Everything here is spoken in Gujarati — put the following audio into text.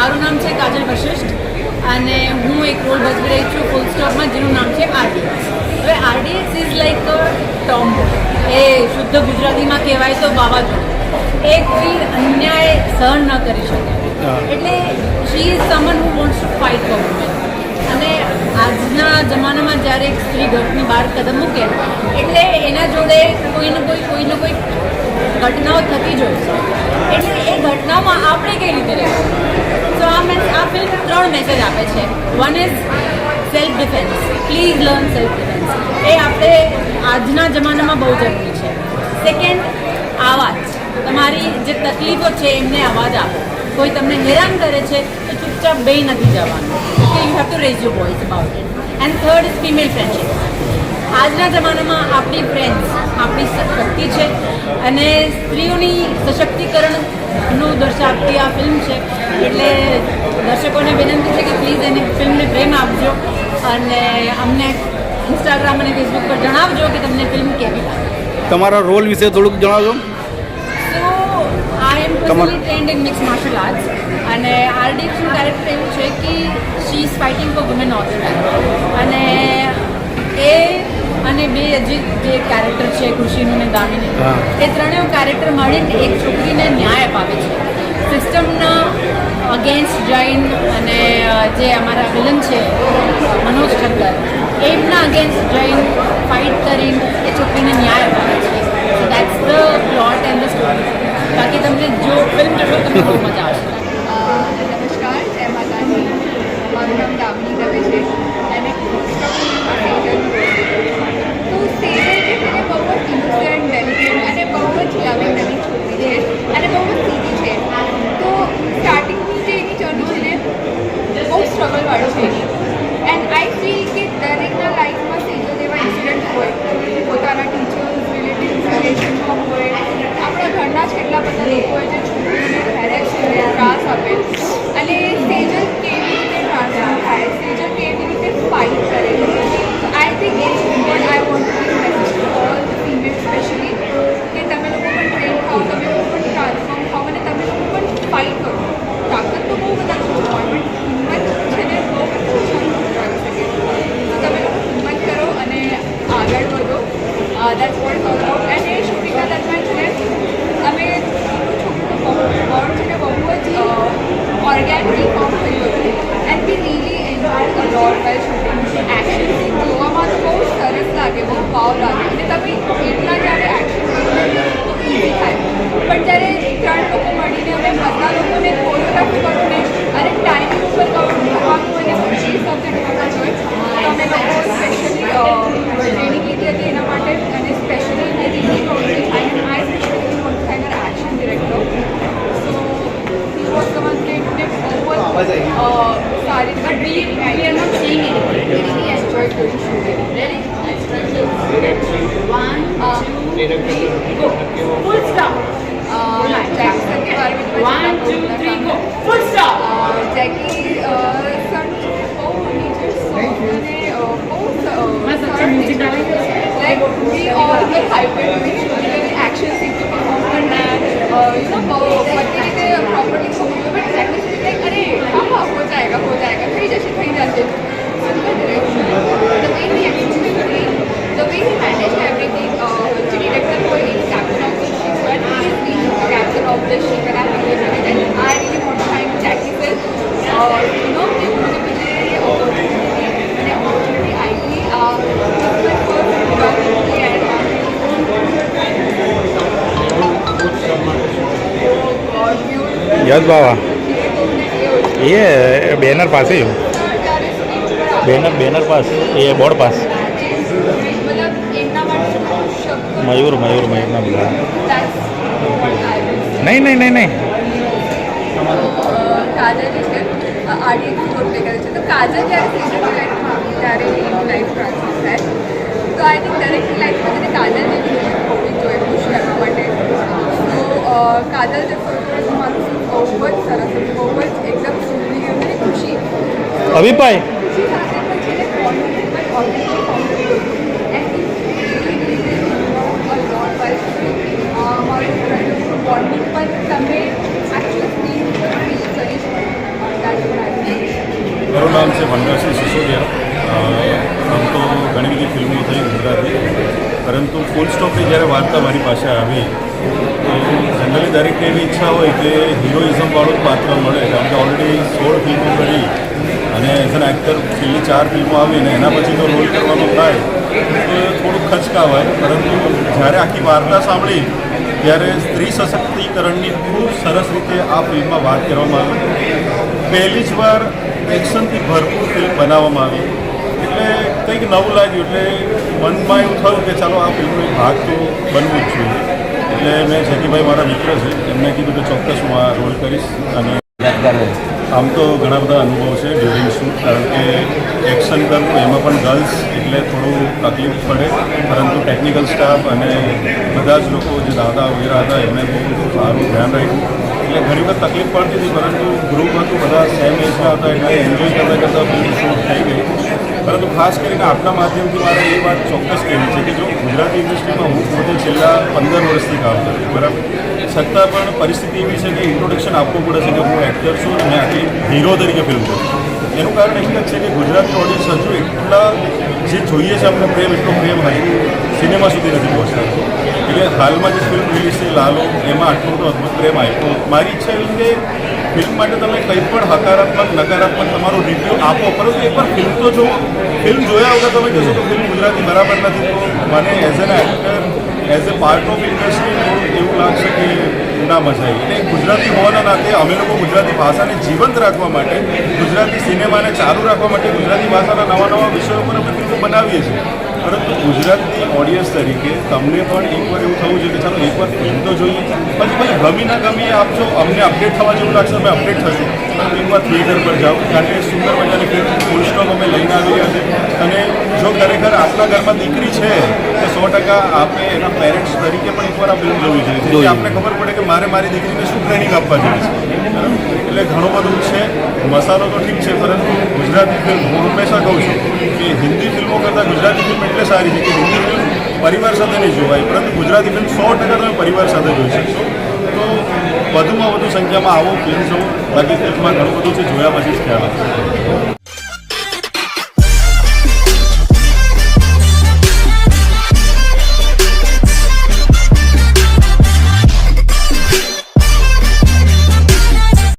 મારું નામ છે કાજલ વશિષ્ઠ અને હું એક રોલ ભજવી રહી છું ફૂલ સ્ટોપમાં જેનું નામ છે આરડીએક્સ હવે RDX is like atom એ શુદ્ધ ગુજરાતીમાં કહેવાય તો વાવાઝોડું. એ કોઈ અન્યાય સહન ન કરી શકે. એટલે she is someone who wants to fight for અને આજના જમાનામાં જ્યારે એક સ્ત્રી ઘરની બહાર કદમ મૂકે એટલે એના જોડે કોઈને કોઈ કોઈને કોઈ ઘટનાઓ થતી જ હોય છે. એટલે એ ઘટનામાં આપણે કઈ રીતે રહેવું? સો આ મેસેજ આ ફિલ્મ ત્રણ મેસેજ આપે છે. One is self defence please learn self defence એ આપણે આજના જમાનામાં બહુ જરૂરી છે. સેકન્ડ આવાજ. તમારી જે તકલીફો છે, એમને અવાજ આપો. કોઈ તમને હેરાન કરે છે, તો ચૂપચાપ બે નથી જવાનું. કે you have to raise you voice about it and third is female friendship આજના જમાનામાં આપણી ફ્રેન્ડ્સ આપણી શક્તિ છે. અને સ્ત્રીઓની સશક્તિકરણનું આપતી આ ફિલ્મ છે. એટલે દર્શકોને વિનંતી છે કે પ્લીઝ એને ફિલ્મને પ્રેમ આપજો અને અમને ઇન્સ્ટાગ્રામ અને ફેસબુક પર જણાવજો કે તમને ફિલ્મ કેવી લાગે. તમારા રોલ વિશે થોડુંક જણાવજો. I am personally trained in mix martial arts અને આરડીએક્સનું કેરેક્ટર એવું છે કે she is fighting for women of અને એ અને બે હજી જે કેરેક્ટર છે ખુશીનું ને દામિની એ ત્રણેય કેરેક્ટર મળીને એક છોકરીને ન્યાય અપાવે છે. સિસ્ટમના અગેન્સ્ટ જૈન અને જે અમારા વિલન છે, મનોજ ઠક્કર, એમના અગેન્સ્ટ જૈન ફાઇટ કરીને એ છોકરીને ન્યાય અપાવે છે. So that's the plot and the story બાકી તમને જો ફિલ્મ જોશો તમને બહુ મજા આવશે અ, નમસ્કાર જય માતાજી મારું નામ દામિની દવે છે અને સેજલ તો સેજલ છે તેને બહુ જ ઇનોસેન્ટ ડેલિકેટ અને બહુ જ લવિંગ નવી છોકરી છે અને બહુ જ સીધી છે તો સ્ટાર્ટિંગની જે એની જર્ની છે ને બહુ સ્ટ્રગલવાળી છે એની એન્ડ આઈ ફીલ કે દરેકના લાઈફમાં સેજલ જેવા ઇન્સિડન્ટ હોય પોતાના ટીચર્સ રિલેટિવ્સ રિલેશનમાં હોય આપણા ઘરના જ કેટલા બધા લોકો હોય જે છોકરીઓને હેરેસ કરે ત્રાસ આપે અને સેજલ કેવી રીતે ટ્રાન્સફોર્મ થાય સેજલ કેવી રીતે ફાઇટ કરે I think it's what I want to message to all female specially કે તમે લોકો પણ ટ્રેન થાઓ તમે લોકો પણ ટ્રાન્સફોર્મ થાઓ અને તમે લોકો પણ ફાઇટ કરો તાકાત તો બહુ બધા લોકો હોય પણ હિંમત છે ને બહુ ઓછા લોકો કરી શકે તો તમે લોકો હિંમત કરો અને આગળ વધો that's what is all about અને શૂટિંગના દરમિયાન છે ને અમે બોર્ડ છે ને બહુ જ ઓર્ગેનિકલી ફોર્મ થયું હતું and we really enjoy a lot by shooting action scene જોવામાં તો બહુ સરસ લાગે બહુ વાવ લાગે અને તમે એટલા જ્યારે એક્શન કરો તો ઇઝી થાય પણ જ્યારે ત્રણ લોકો મળીને અમે બધા લોકોને કોરિયોગ્રાફી કરો ને અને ટાઈમિંગ ઉપર કવર કરવાનું અને પછી સબ્જેક્ટ કરવા જોઈએ તો અમે લોકો સ્પેશિયલી ટ્રેનિંગ લીધી હતી એના માટે અને સ્પેશિયલી મેં really Goldy I I specially Goldy action director so he was the one કે એમને બહુ જ અ, સારી રીતે we we are not saying anything we really enjoyed doing shooting really? One two three go full stop One, two, એ બોર્ડ પાસ મતલબ એમના માટે શબ્દો મયુર મયુર, મયુરના બધા. નહીં નહીં નહીં નહીં. કાજલ કાજલ જે છે આરડીએક્સ રોલ પ્લે કરે છે તો કાજલ જ્યારે સિઝન લાઈફમાં આવી ત્યારે એની લાઈફ ટ્રાન્સફર થાય તો આઈ થિંક દરેકની લાઈફમાં તેને કાજલ જેવી હિંમત હોવી જોઈએ ખુશ કરવા માટે તો અ, કાજલ જે ફોટો મારું scene બહુ જ સરસ હતું બહુ જ એકદમ સુંદરી અને ખુશી અભિભાઈ ખુશી સાથે પણ છે ને કોન્ફિડન્સ પણ ઓર્ગેનિક ફોર્મ કર્યું હતું એન્ડ મારું બોન્ડિંગ પણ તમે એકચ્યુઅલ સ્ક્રીન ઉપર ફીલ કરી મારું નામ છે ભંડારસિંહ સિસોદિયા. આમ તો ઘણી બધી ફિલ્મો થઈ ગુજરાતી. પરંતુ ફૂલ સ્ટોપની જ્યારે વાર્તા મારી પાસે આવી, તો જનરલી દરેકને એવી ઈચ્છા હોય કે હિરોઇઝમવાળું જ પાત્ર મળે. કારણ કે ઓલરેડી સોળ ફિલ્મો કરી. અને એઝ એન એક્ટર છેલ્લી ચાર ફિલ્મો આવી ને એના પછી તો રોલ કરવાનો થાય, તો થોડુંક ખચકાવાય. પરંતુ જ્યારે આખી વાર્તા સાંભળી, ત્યારે સ્ત્રી સશક્તિકરણની ખૂબ સરસ રીતે આ ફિલ્મમાં વાત કરવામાં આવી. પહેલી જ વાર એક્શનથી ભરપૂર ફિલ્મ બનાવવામાં આવી. એટલે કંઈક નવું લાગ્યું, એટલે મનમાં એવું થયું કે ચાલો આ ફિલ્મનો ભાગ તો બનવું જ જોઈએ. એટલે મેં જકીભાઈ મારા મિત્ર છે, એમને કીધું કે ચોક્કસ હું આ રોલ કરીશ અને આમ તો ઘણા બધા અનુભવ છે ડ્યુરિંગ શૂટ કારણ કે એક્શન કરવું એમાં પણ ગર્લ્સ એટલે થોડું તકલીફ પડે. પરંતુ ટેકનિકલ સ્ટાફ અને બધા જ લોકો જે દાદા વગેરે હતા એમને બહુ સારું ધ્યાન રાખ્યું. એટલે ઘણી વખત તકલીફ પડતી હતી, પરંતુ ગ્રુપ હતું, બધા સેમ એજના હતા, એટલે એન્જોય કરતા કરતાં ફિલ્મ શૂટ થઈ ગઈ પરંતુ ખાસ કરીને આપના માધ્યમથી મારે એ વાત ચોક્કસ કહેવી છે કે જો ગુજરાતી ઇન્ડસ્ટ્રીમાં હું પોતે છેલ્લા પંદર વર્ષથી કામ કરું છું, બરાબર? છતાં પણ પરિસ્થિતિ એવી છે કે ઇન્ટ્રોડક્શન આપવું પડે છે કે હું એક્ટર છું અને આખી હીરો તરીકે ફિલ્મ કરું એનું કારણ એક જ છે કે ગુજરાતી ઓડિયન્સ હજુ એટલા જે જોઈએ છે અમને પ્રેમ, એટલો પ્રેમ હજુ સિનેમા સુધી નથી પહોંચતા. એટલે હાલમાં જે ફિલ્મ રિલીઝ થઈ, લાલો, એમાં આટલો બધો અદભુત પ્રેમ આવ્યો મારી ઈચ્છા એવી કે ફિલ્મ માટે તમે કંઈ પણ હકારાત્મક, નકારાત્મક તમારો રિવ્યુ આપો, પરંતુ એકવાર ફિલ્મ તો જુઓ. ફિલ્મ જોયા વગર તમે કહેશો તો ફિલ્મ ગુજરાતી બરાબર નથી. તો મને as an actor as a part of industry થોડું એવું લાગશે કે ના મજા આવી એટલે ગુજરાતી હોવાના નાતે અમે લોકો ગુજરાતી ભાષાને જીવંત રાખવા માટે, ગુજરાતી સિનેમાને ચાલુ રાખવા માટે ગુજરાતી ભાષાના નવા નવા વિષયો પર અમે ફિલ્મો બનાવીએ છીએ. પરંતુ ગુજરાતની ઓડિયન્સ તરીકે તમને પણ એકવાર એવું થવું જોઈએ કે ચાલો એકવાર ફિલ્મ તો જોઈએ. પછી પછી ગમી ના ગમી આપજો. અમને અપડેટ થવા જેવું લાગશે અમે અપડેટ થશું. પરંતુ એકવાર થિયેટર પર જાઓ. કારણ કે સુંદર મજાની ફિલ્મ ફૂલ સ્ટોપ અમે લઈને આવી છે. અને જો ખરેખર આપના ઘરમાં દીકરી છે તો સો ટકા આપણે એના પેરેન્ટ્સ તરીકે પણ એકવાર આ ફિલ્મ જોવી જોઈએ. આપને ખબર પડે કે મારે મારી દીકરીને શું ટ્રેનિંગ આપવા જોઈએ? એટલે ઘણું બધું છે. મસાલો તો ઠીક છે, પરંતુ ગુજરાતી ફિલ્મ હું હંમેશા કહું છું કે હિન્દી ફિલ્મો કરતાં ગુજરાતી ફિલ્મ એટલે સારી છે કે હિન્દી ફિલ્મ પરિવાર સાથે નહીં જોવાય, પરંતુ ગુજરાતી ફિલ્મ સો ટકા તમે પરિવાર સાથે જોઈ શકશો. તો વધુમાં વધુ સંખ્યામાં આવો ફિલ્મ જોવો બાકી ફિલ્મમાં ઘણું બધું છે, જોયા પછી જ ખ્યાલ